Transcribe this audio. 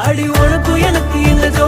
அடி உனக்கு எனக்கு இந்த ஜோ